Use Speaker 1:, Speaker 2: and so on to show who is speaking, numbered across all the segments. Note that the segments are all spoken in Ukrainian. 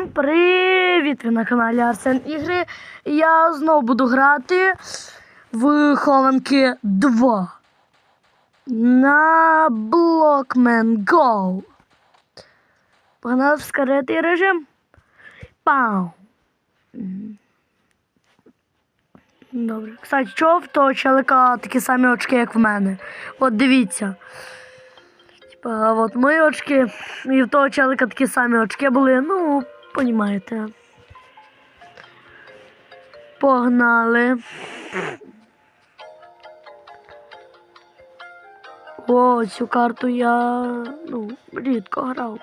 Speaker 1: Всім привіт! Ви на каналі Арсен Ігри. Я знову буду грати в Хованки 2 на Blockman Go. Погнали в скоритий режим. Пау. Добре. Кстати, чого в того челика такі самі очки, як в мене? От дивіться. Типа, от мої очки і в того челика такі самі очки були, ну, понімаєте. Погнали. О, цю карту я ну, рідко грав.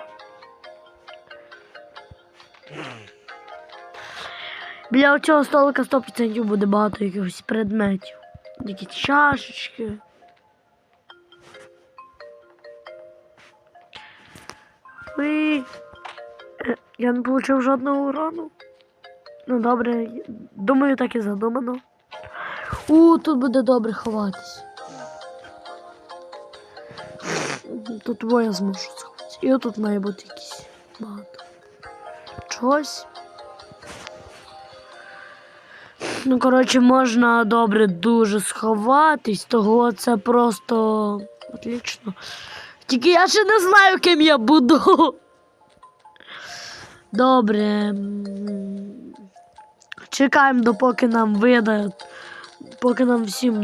Speaker 1: Біля цього столика 100% буде багато якихось предметів. Якісь чашечки. Ой, я не отримав жодного урону. Ну добре, думаю, так і задумано. У, тут буде добре ховатись. Тут двоє зможу сховатися. І отут має бути якісь багато. Чогось. Ну, коротше, можна добре дуже сховатись, того це просто отлично. Тільки я ще не знаю, ким я буду. Добре. Чекаємо, допоки нам видають. Поки нам всім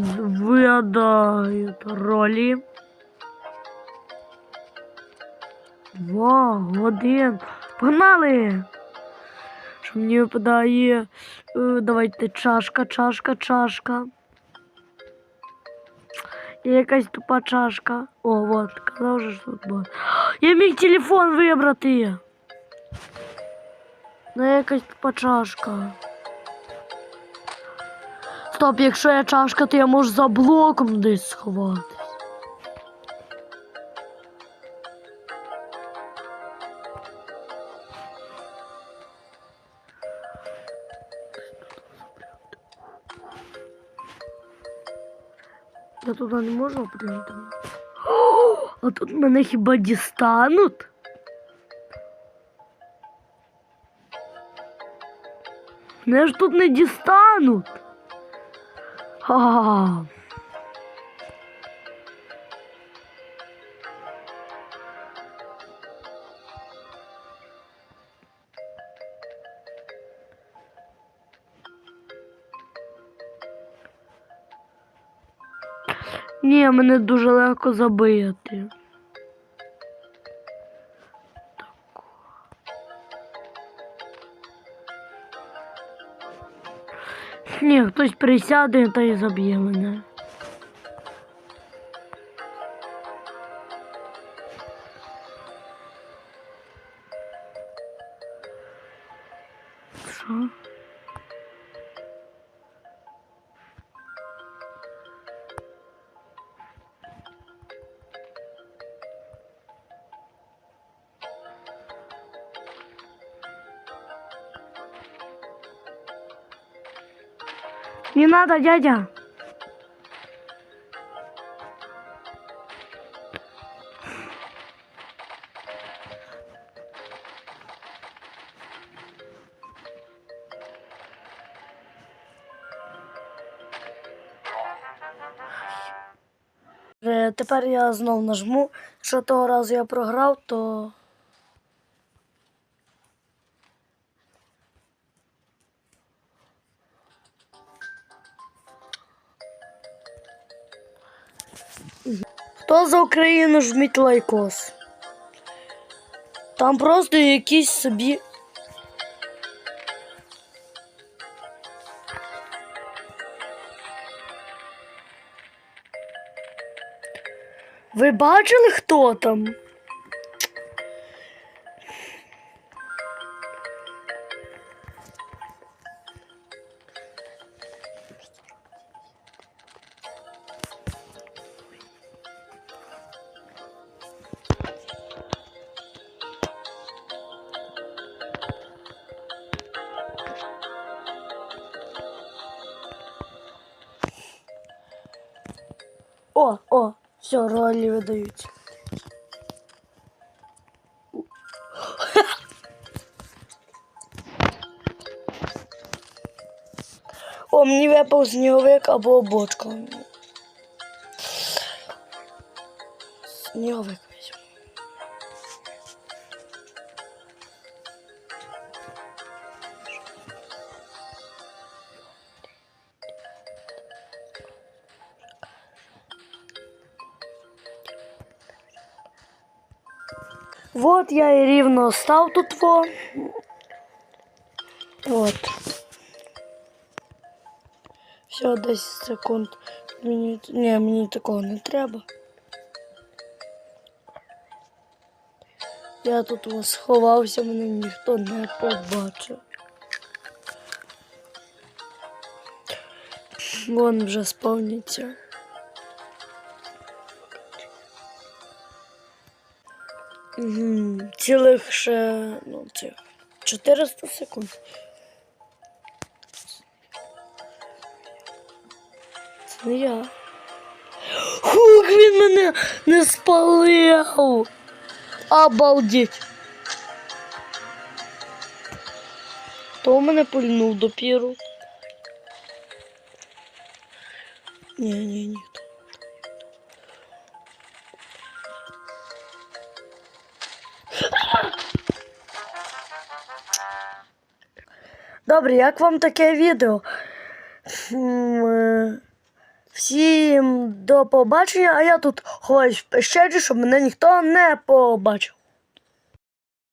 Speaker 1: видають ролі. Во, один. Погнали! Що мені випадає. е, Давайте чашка, чашка, чашка. І якась тупа чашка. О, вот, казав же, що тут було. Я міг телефон вибрати. Ну, якась тупа чашка. Стоп, якщо я чашка, то я можу за блоком десь сховатись. Я туди не можу прийти. А тут мене хіба дістануть? Мене ж тут не дістануть. А. Ні, мене дуже легко забити. Ні, хтось присяде та й заб'є мене. Що? Не надо, дядя. Е, Тепер я знов нажму. Якщо того разу я програв, то. Хто за Україну жміть лайкос? Там просто якісь собі. Ви бачили, хто там? О, о, все, ролі видають. О, мені випав сніговик або бочка. Сніговик. Вот я і рівно став тут во. От. Все, 10 секунд. Мені, ні, мені такого не треба. Я тут ось сховався, мене ніхто не побачив. Вон вже сповниться. Цілих ще ну, цих 400 секунд. Це не я. Хух, він мене не спалив. Обалдеть. Хто мене пульнув допіру? Ні, ні, ніхто. Добре, як вам таке відео? Е, Всім до побачення, а я тут ховаюсь в пещері, щоб мене ніхто не побачив.